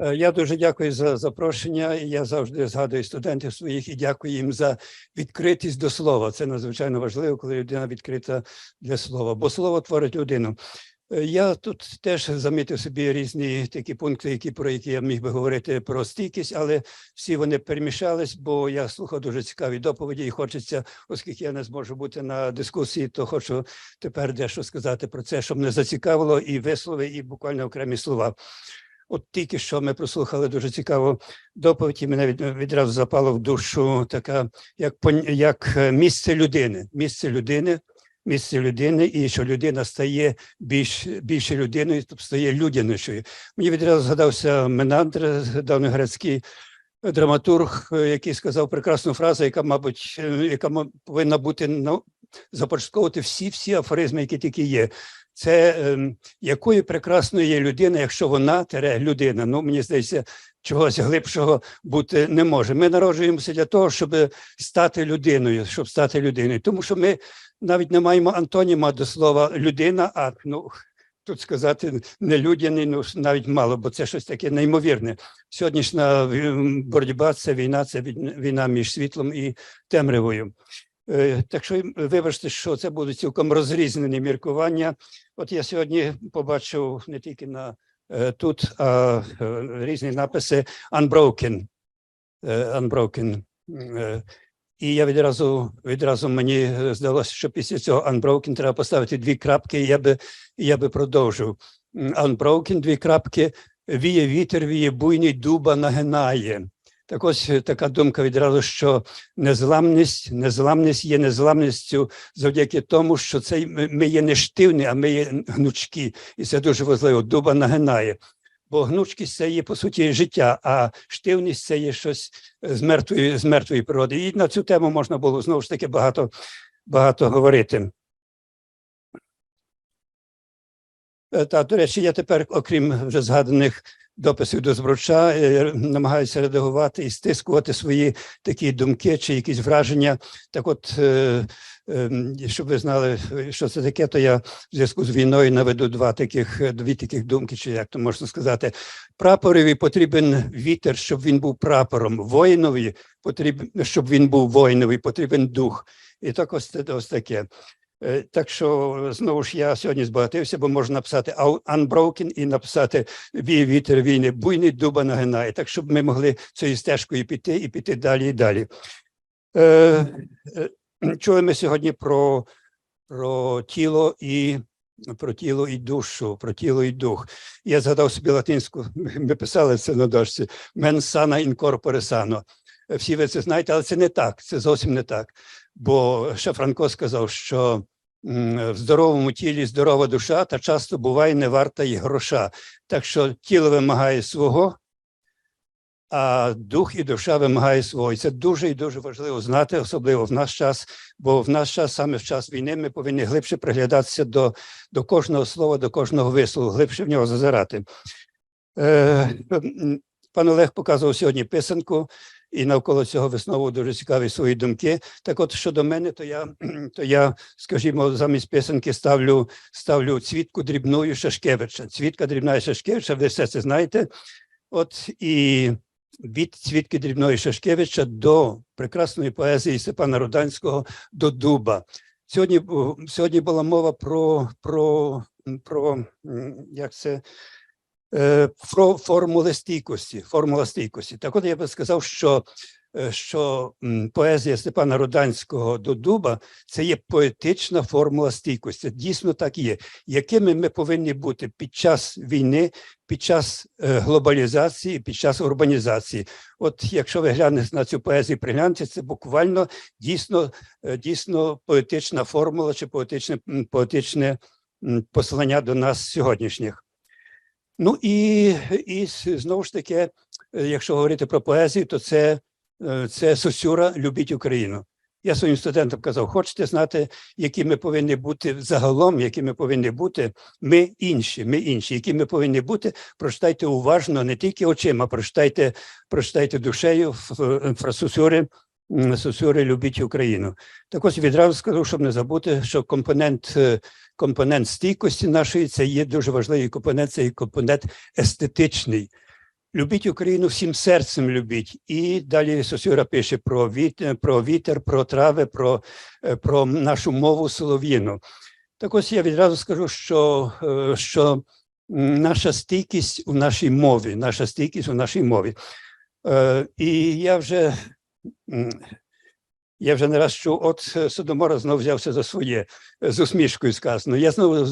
Е, Я дуже дякую за запрошення. Я завжди згадую студентів своїх і дякую їм за відкритість до слова. Це надзвичайно важливо, коли людина відкрита для слова, бо слово творить людину. Е, Я тут теж замітив собі різні такі пункти, які про які я міг би говорити про стійкість, але всі вони перемішались, бо я слухав дуже цікаві доповіді, і хочеться, оскільки я не зможу бути на дискусії, то хочу тепер дещо сказати про це, щоб не зацікавило і вислови, і буквально окремі слова. От тільки що ми прослухали дуже цікаву доповідь, і мене від, відразу запало в душу така, як як е, місце людини, місце людини, місце людини, і що людина стає більш більше людиною, тобто стає людянішою. Мені відразу згадався Менандр, давньогрецький драматург, е, який сказав прекрасну фразу, яка, мабуть, е, яка повинна бути ну, започатковувати всі всі афоризми, які тільки є. Це ем, якою прекрасною є людина, якщо вона тере людина. Ну мені здається, чогось глибшого бути не може. Ми народжуємося для того, щоб стати людиною, щоб стати людиною. Тому що ми навіть не маємо антоніма до слова людина, а ну тут сказати нелюдяний, ну навіть мало, бо це щось таке неймовірне. Сьогоднішня боротьба це війна, це війна між світлом і темрявою. Е, Так що вибачте, що це будуть цілком розрізнені міркування. От я сьогодні побачив не тільки на е, тут, а е, різні написи Unbroken. Unbroken. І я відразу відразу мені здалося, що після цього Unbroken треба поставити дві крапки, і я би я би продовжив. Unbroken, дві крапки, віє вітер, віє буйний, дуба нагинає. Так ось е, така думка відразу, що незламність, незламність є незламністю завдяки тому, що це ми є не штивні, а ми є гнучкі. І це дуже важливо. Дуба нагинає. Бо гнучкість це є по суті життя, а штивність це є щось з мертвої, з мертвої природи. І на цю тему можна було знову ж таки багато, багато говорити. Е, Та, до речі, я тепер, окрім вже згаданих дописів до збруча, е, намагаюся редагувати і стискувати свої такі думки чи якісь враження. Так от, е, е, щоб ви знали, що це таке, то я в зв'язку з війною наведу два таких, е, дві таких думки, чи як то можна сказати. Прапорові потрібен вітер, щоб він був прапором. Воїнові потрібен, щоб він був воїнові, потрібен дух. І так ось, ось таке. Е, Так що знову ж я сьогодні збагатився, бо можна написати «Au- unbroken і написати віє вітер війни, буйний дуба нагинає, так щоб ми могли цією стежкою піти і піти далі і далі. Е, е, чули ми сьогодні про, про тіло і про тіло і душу, про тіло і дух. Я згадав собі латинську, ми писали це на дошці «men sana in corpore sano». Всі ви це знаєте, але це не так, це зовсім не так. Бо ще Франко сказав, що в здоровому тілі здорова душа, та часто буває не варта й гроша. Так що тіло вимагає свого, а дух і душа вимагає свого. І це дуже і дуже важливо знати, особливо в наш час, бо в наш час, саме в час війни, ми повинні глибше приглядатися до, до кожного слова, до кожного вислову, глибше в нього зазирати. Е, пан Олег показував сьогодні писанку, і навколо цього виснову дуже цікаві свої думки. Так от щодо мене, то я, то я, скажімо, замість писанки ставлю, ставлю цвітку дрібною Шашкевича. Цвітка дрібна Шашкевича, ви все це знаєте. От і від цвітки дрібної Шашкевича до прекрасної поезії Степана Руданського до дуба. Сьогодні, сьогодні була мова про, про, про як це, про формули стійкості. Формула стійкості. Так от я би сказав, що, е, що поезія Степана Руданського до дуба це є поетична формула стійкості. Дійсно так є. Якими ми повинні бути під час війни, під час е, глобалізації, під час урбанізації. От якщо ви глянете на цю поезію, пригляньте, це буквально дійсно, е, дійсно поетична формула чи поетичне, поетичне послання до нас сьогоднішніх. Ну і, і знову ж таки, е, якщо говорити про поезію, то це, е, це Сосюра Любіть Україну. Я своїм студентам казав, хочете знати, які ми повинні бути загалом, які ми повинні бути, ми інші, ми інші, які ми повинні бути, прочитайте уважно, не тільки очима, прочитайте, прочитайте душею ф- Сосюри, Любіть Україну. Так ось відразу скажу, щоб не забути, що компонент, е, компонент стійкості нашої це є дуже важливий компонент, це є компонент естетичний. Любіть Україну всім серцем любіть. І далі Сосюра пише про вітер, про вітер, про трави, про, е, про нашу мову солов'їну. Так ось я відразу скажу, що, е, що наша стійкість у нашій мові, наша стійкість у нашій мові. І я вже, я вже не раз чув, от е, Содомора знов взявся за своє, е, з усмішкою сказано. Я знову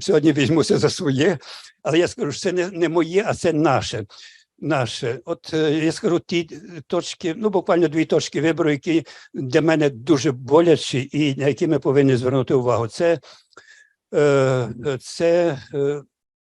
сьогодні візьмуся за своє, але я скажу, що це не, не моє, а це наше. Наше, от е, я скажу ті точки, ну буквально дві точки вибору, які для мене дуже болячі, і на які ми повинні звернути увагу. Це, це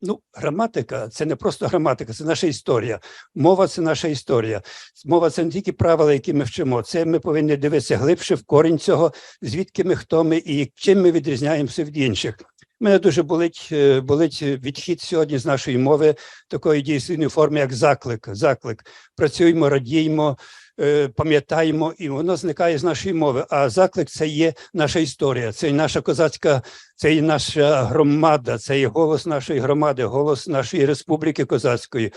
ну, граматика, це не просто граматика, це наша історія. Мова це наша історія. Мова це не тільки правила, які ми вчимо. Це ми повинні дивитися глибше в корінь цього, звідки ми, хто ми і чим ми відрізняємося від інших. Мене дуже болить, е, болить відхід сьогодні з нашої мови такої дійсної форми, як заклик. Заклик. Працюємо, радіємо, пам'ятаємо, і воно зникає з нашої мови. А заклик це є наша історія, це наша козацька, це і наша громада, це і голос нашої громади, голос нашої республіки козацької,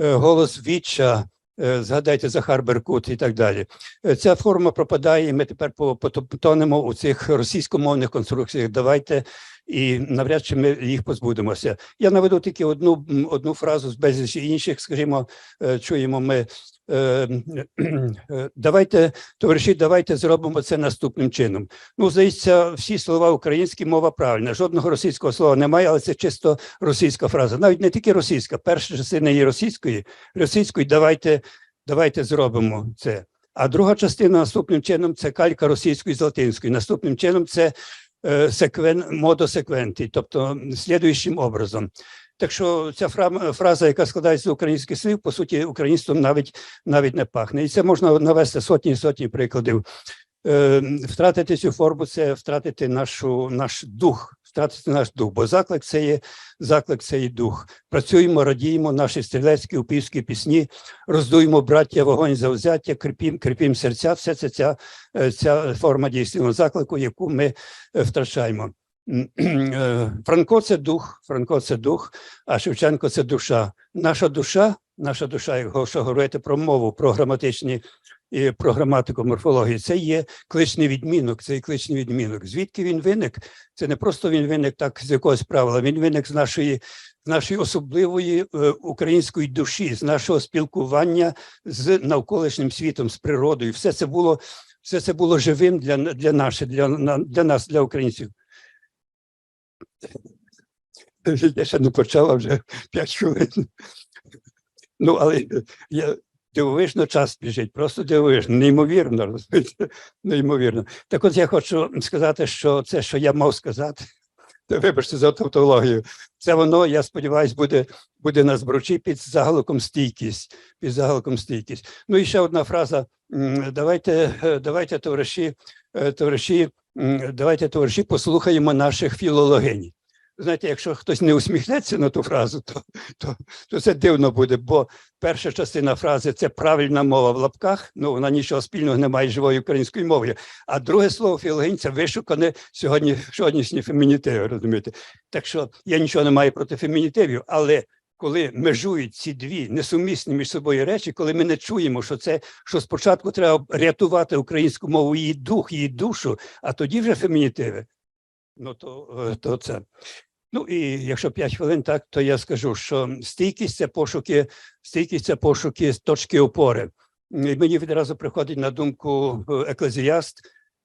е, голос Віча. е, Згадайте Захар Беркут і так далі. Е, Ця форма пропадає, і ми тепер по- потоп- тонемо у цих російськомовних конструкціях. Давайте і навряд чи ми їх позбудемося. Я наведу тільки одну, одну фразу з безлічі інших, скажімо, е, чуємо ми. е, е, Давайте, товариші, давайте зробимо це наступним чином. Ну, здається, всі слова українські мова правильна. Жодного російського слова немає, але це чисто російська фраза. Навіть не тільки російська, перша частина є російської, російської давайте, давайте зробимо це. А друга частина наступним чином це калька російської з латинської. Наступним чином це секвен, модо секвенті, тобто слідуючим образом. Так що ця фра- фраза, яка складається з українських слів, по суті, українством навіть навіть не пахне. І це можна навести сотні і сотні прикладів. Е, Втратити цю форму це втратити нашу, наш дух, втратити наш дух, бо заклик це є заклик, це є дух. Працюємо, радіємо наші стрілецькі упівські пісні, роздуємо браття вогонь за взяття, кріпім, кріпім серця. Все це ця, е, ця форма дійсного заклику, яку ми е, втрачаємо. Е, Франко це дух, Франко це дух, а Шевченко це душа. Наша душа, наша душа, якщо говорити про мову, про граматичні і про граматику, морфологію, це є кличний відмінок, це є кличний відмінок. Звідки він виник? Це не просто він виник так з якогось правила, він виник з нашої, нашої особливої е, української душі, з нашого спілкування з навколишнім світом, з природою. Все це було, все це було живим для, для, наших, для, для нас, для українців. Я ще не почала вже 5 хвилин. Ну, але я дивовижно час біжить, просто дивовижно, неймовірно, розумієте? неймовірно. Так от я хочу сказати, що це, що я мав сказати, вибачте за тавтологію, це воно, я сподіваюся, буде, буде на збручі під заголовком стійкість. Під заголовком стійкість. Ну і ще одна фраза. Давайте, е, давайте, товариші, е, товариші, давайте, товариші, послухаємо наших філологинь. Знаєте, якщо хтось не усміхнеться на ту фразу, то, то, то це дивно буде, бо перша частина фрази це правильна мова в лапках. Ну вона нічого спільного не має з живою українською мовою. А друге слово філогень це вишукане сьогодні сьогоднішні фемінітиви, розумієте? Так що я нічого не маю проти фемінітивів, але коли межують ці дві несумісні між собою речі, коли ми не чуємо, що це що спочатку треба рятувати українську мову, її дух, її душу, а тоді вже фемінітиви. Ну то, е, то це. Ну і якщо 5 хвилин, так то я скажу, що стійкість це пошуки, стійкість це пошуки точки опори. І мені відразу приходить на думку е, еклезіаст.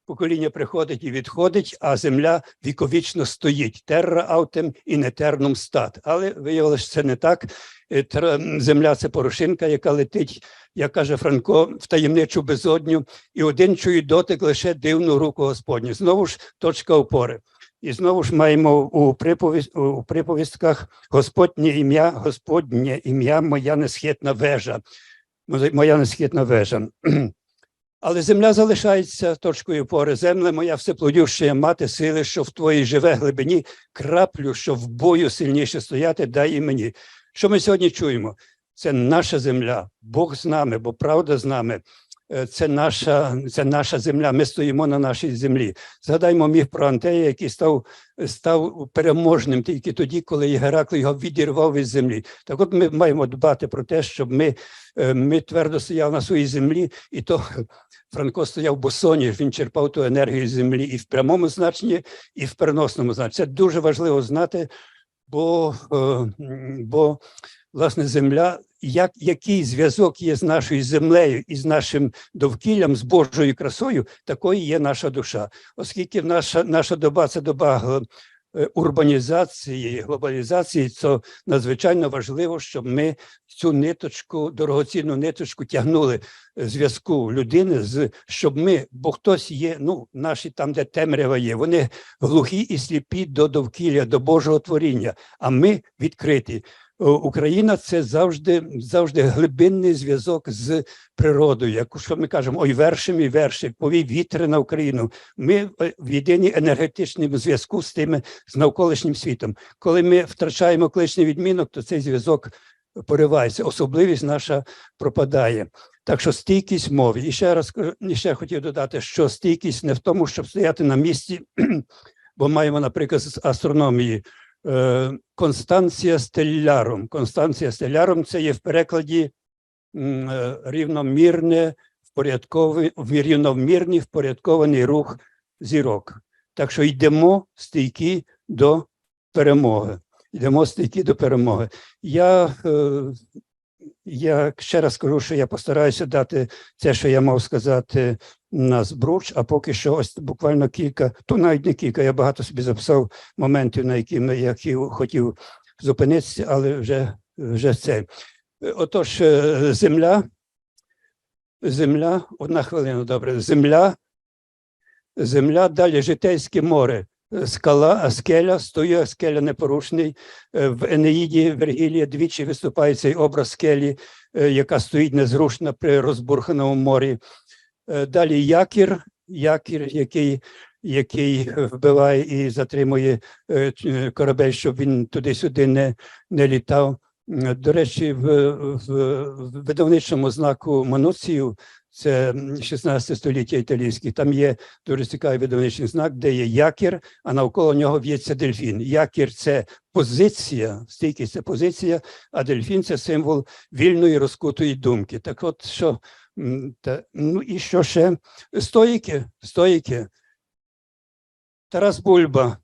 Покоління приходить і відходить, а земля віковічно стоїть. Терра аутем і нетернум стат. Але виявилося, що це не так. Е, Земля це порошинка, яка летить, як каже Франко, в таємничу безодню, і один чує дотик лише дивну руку Господню. Знову ж точка опори. І знову ж маємо у, приповість, у приповістках Господнє ім'я, Господнє ім'я, моя несхитна вежа. Моя несхитна вежа. Але земля залишається точкою опори. Земля моя всеплодюща мати сили, що в твоїй живе глибині, краплю, що в бою сильніше стояти, дай і мені. Що ми сьогодні чуємо? Це наша земля, Бог з нами, бо правда з нами. Е, це наша, це наша земля. Ми стоїмо на нашій землі. Згадаймо міф про Антея, який став, став переможним тільки тоді, коли Геракл його відірвав від землі. Так от ми маємо дбати про те, щоб ми, е, ми твердо стояли на своїй землі, і то Франко стояв босоніж, він черпав ту енергію землі і в прямому значенні, і в переносному значенні. Це дуже важливо знати, бо, е, бо власне земля, як, який зв'язок є з нашою землею і з нашим довкіллям, з Божою красою, такою є наша душа. Оскільки наша, наша доба це доба е, урбанізації, глобалізації, то надзвичайно важливо, щоб ми цю ниточку, дорогоцінну ниточку тягнули е, зв'язку людини з щоб ми, бо хтось є, ну наші там, де темрява є, вони глухі і сліпі до довкілля, до Божого творіння, а ми відкриті. О, Україна це завжди завжди глибинний зв'язок з природою. Як що ми кажемо, ой, вершим і вершик, повій вітри на Україну. Ми е, в єдиній енергетичному зв'язку з тими з навколишнім світом. Коли ми втрачаємо кличний відмінок, то цей зв'язок поривається. Особливість наша пропадає. Так що стійкість мови. І ще раз ще хотів додати, що стійкість не в тому, щоб стояти на місці, бо маємо, наприклад, з астрономії. Е, Констанція стеллярум. Констанція стеллярум це є в перекладі е, рівномірне, рівномірний впорядкований рух зірок. Так що йдемо стійкі до перемоги. Йдемо стійкі до перемоги. Я, е, я ще раз кажу, що я постараюся дати це, що я мав сказати на збруч, а поки що ось буквально кілька, то навіть не кілька, я багато собі записав моментів, на які які хотів зупинитися, але вже, вже це. Отож, е, земля, земля, одна хвилина, добре, земля, земля, далі житейське море, скала, скеля, стоїть скеля непорушний. Е, В Енеїді Вергілія двічі виступає цей образ скелі, е, яка стоїть незрушно при розбурханому морі. Е, Далі якір, якір, який, який вбиває і затримує е, е, корабель, щоб він туди-сюди не, не літав. До речі, в, в видавничому знаку Мануцію, це 16 століття італійське, там є дуже цікавий видавничий знак, де є якір, а навколо нього в'ється дельфін. Якір це позиція, стійкість це позиція, а дельфін це символ вільної розкутої думки. Так от що Та, ну і що ще? Стоїки, стоїки. Тарас Бульба,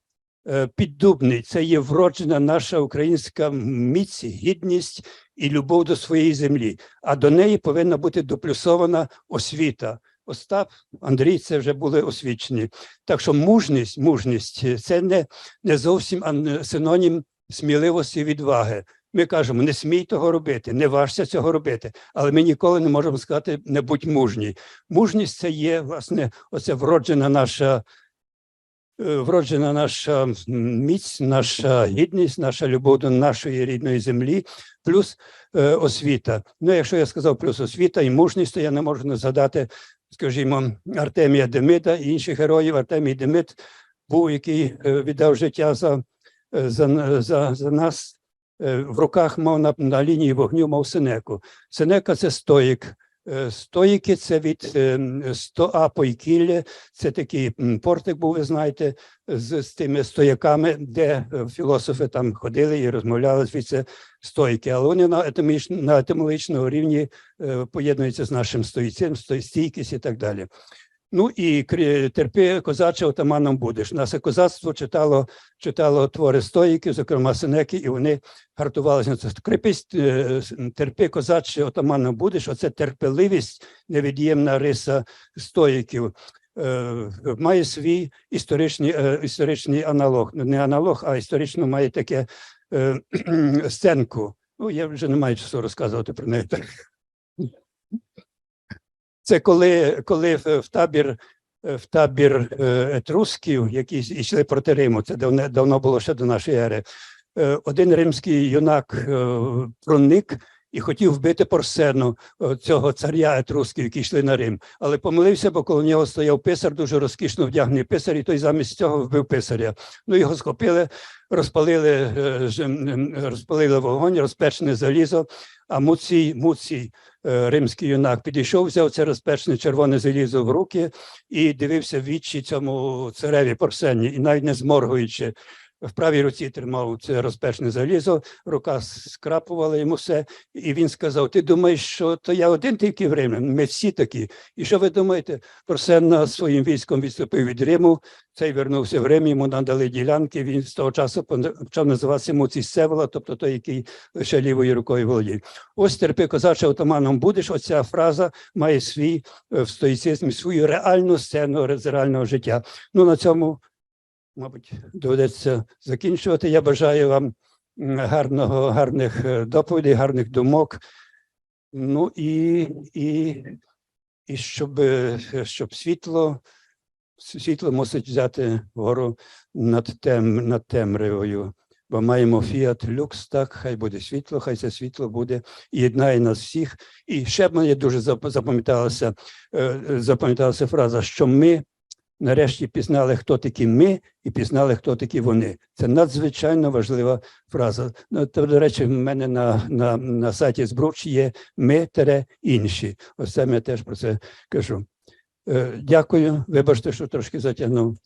е, піддубний, це є вроджена наша українська міць, гідність і любов до своєї землі. А до неї повинна бути доплюсована освіта. Остап, Андрій, це вже були освічені. Так що мужність, мужність е, це не, не зовсім ан- синонім сміливості і відваги. Ми кажемо, не смій того робити, не важся цього робити, але ми ніколи не можемо сказати не будь мужній. Мужність це є, власне, оце вроджена наша, е, вроджена наша міць, наша гідність, наша любов до нашої рідної землі, плюс е, освіта. Ну, якщо я сказав плюс освіта і мужність, то я не можу не згадати, скажімо, Артемія Демида і інших героїв. Артемій Демид був, який е, віддав життя за, е, за, за, за нас е, в руках мав на, на лінії вогню, мав Сенеку. Сенека це стоїк. Е, Стоїки це від е, стоа Пойкілля, це такий портик був, ви знаєте, з, з тими стояками, де е, філософи там ходили і розмовляли звідси стоїки. Але вони на, етиміч, на етимологічному рівні поєднуються з нашим стоїцем, стійкість і так далі. Ну і терпи козаче отаманом будеш. Наше козацтво читало, читало твори стоїків, зокрема Сенеки, і вони гартувалися на це. Крепись, е, терпи козаче отаманом будеш. Оце терпеливість, невід'ємна риса стоїків. Е, Має свій історичний, е, історичний аналог. Ну, Не аналог, а історично має таке сценку. Ну, я вже не маю часу розказувати про неї. Це коли, коли в, табір, в табір е, етрусків, які йшли проти Риму, це давно, давно було ще до нашої ери. е, Один римський юнак е, проник і хотів вбити Порсену, цього царя етрусків, які йшли на Рим. Але помилився, бо коло нього стояв писар, дуже розкішно вдягнений писар, і той замість цього вбив писаря. Ну його схопили, розпалили, розпалили вогонь, розпечене залізо. А Муцій, Муцій, римський юнак, підійшов, взяв це розпечене червоне залізо в руки і дивився в вічі цьому цареві Порсені, і навіть не зморгуючи. В правій руці тримав це розпечене залізо, рука скрапувала йому все, і він сказав: Ти думаєш, що то я один тільки в Римі? Ми всі такі. І що ви думаєте? Порсенна своїм військом відступив від Риму, цей вернувся в Рим, йому надали ділянки. Він з того часу почав називатися Муцій Севола, тобто той, який лише лівою рукою володіє. Ось терпи козаче отаманом будеш. Оця фраза має свій е, в стоїцизмі свою реальну сцену з реального життя. Ну на цьому, мабуть, доведеться закінчувати. Я бажаю вам гарного, гарних е, доповідей, гарних думок. Ну і, і, і щоб, е, щоб світло, світло мусить взяти гору над, тем, над темрявою. Бо маємо фіат люкс, так, хай буде світло, хай це світло буде єднає нас всіх. І ще б мені дуже запам'яталася, е, запам'яталася фраза, що ми нарешті пізнали, хто такі ми, і пізнали, хто такі вони. Це надзвичайно важлива фраза. Ну, то, до речі, в мене на, на, на сайті Збруч є ми тере інші. Ось саме я теж про це кажу. Е, Дякую. Вибачте, що трошки затягнув.